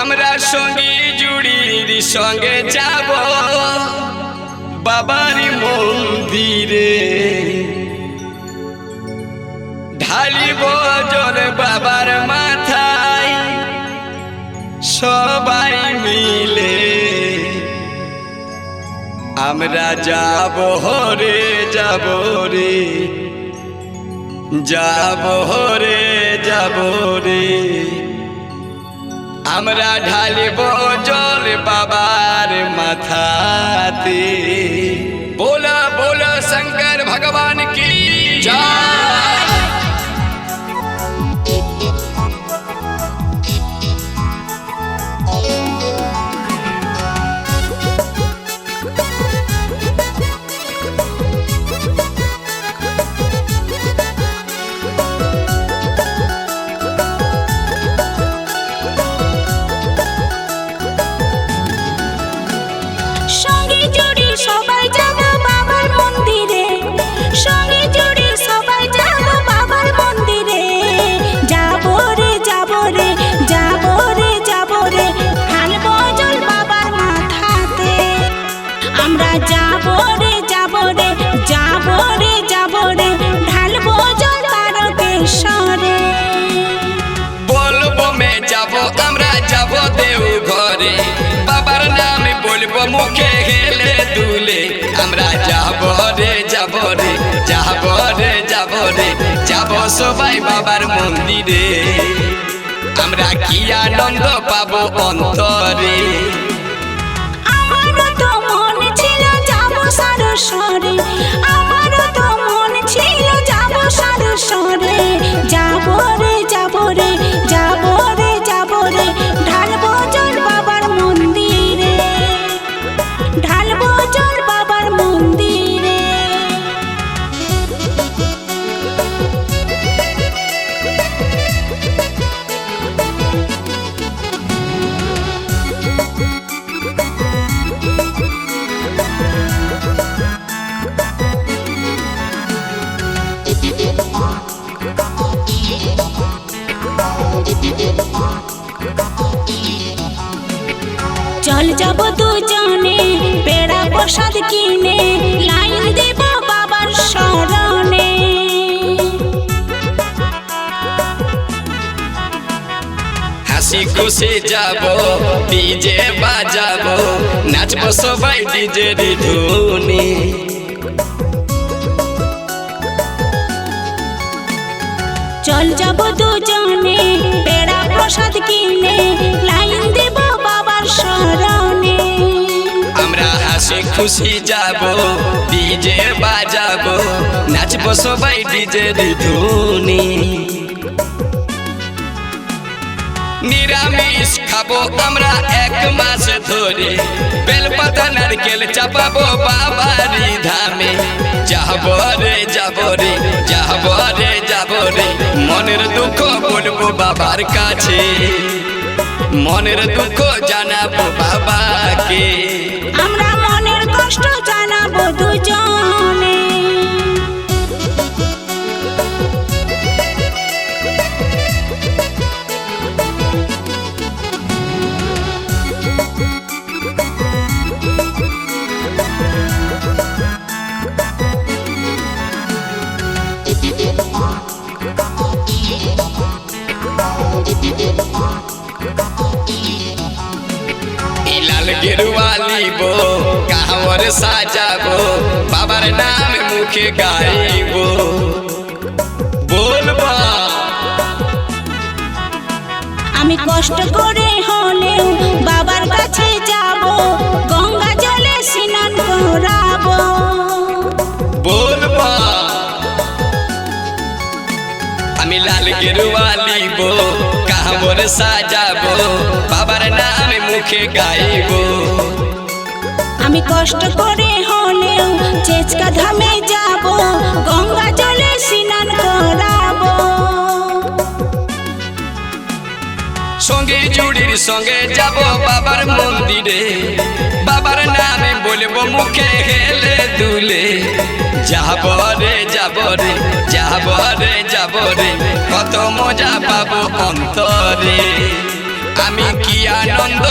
আমরা সঙ্গী জুড়ির সঙ্গে যাব। বাবার মন্দিরে। ঢালিব জল বাবার মাথায়। সবাই মিলে। আমরা যাব রে যাব রে। যাব রে যাব রে। আমরা ঢালিব জল বাবার মাথাতে। দুলে, আমরা যাব রে যাব রে যাব রে যাব রে, যাব সবাই বাবার মন্দিরে। আমরা কি আনন্দ পাবো অন্তরে? আমার তো মন ছিল যাব সরসরে যাব দুজনে পেড়া প্রসাদ কিনে লাইন দেব বাবার শরণে। হাসি খুশি যাব ডিজে বাজাবো নাচবো সবাই ডিজে ধুনি চল যাব দুজনে পেড়া প্রসাদ কিনে লাইন হাসি খুশি যাব ডিজে বাজাবো, নাচবো সবাই ডিজে ধুনি নিরামিষ খাব আমরা এক মাস ধরে, বেলপাতা, নারকেল চাপাবো বাবারি ধামে। যাব রে, যাব রে, যাব রে, যাব রে, মনের দুঃখ বলব বাবার কাছে। মনের দুঃখ জানাব বাবাকে। জানাব দুজনে কাহর সাজাবো। বাবার নাম মুখে গাইবো। বলব আমি কষ্ট করে হলেও বাবার কাছে যাব গঙ্গা জলে স্নান করাবো। বলব আমি লাল গেরুয়া লিবো কাহর সাজাবো বাবার নাম মুখে গাইবো। আমি কষ্ট করে হলেও চেচকা ধামে যাব, গঙ্গা জলে স্নান করাবো। সঙ্গে জুড়ির সঙ্গে যাব বাবার মন্দিরে। বাবার নামে বলব মুখে হেলে দুলে। যাব রে যাব রে যাব রে যাব রে, কত মজা পাবো অন্তরে। আমি কি আনন্দ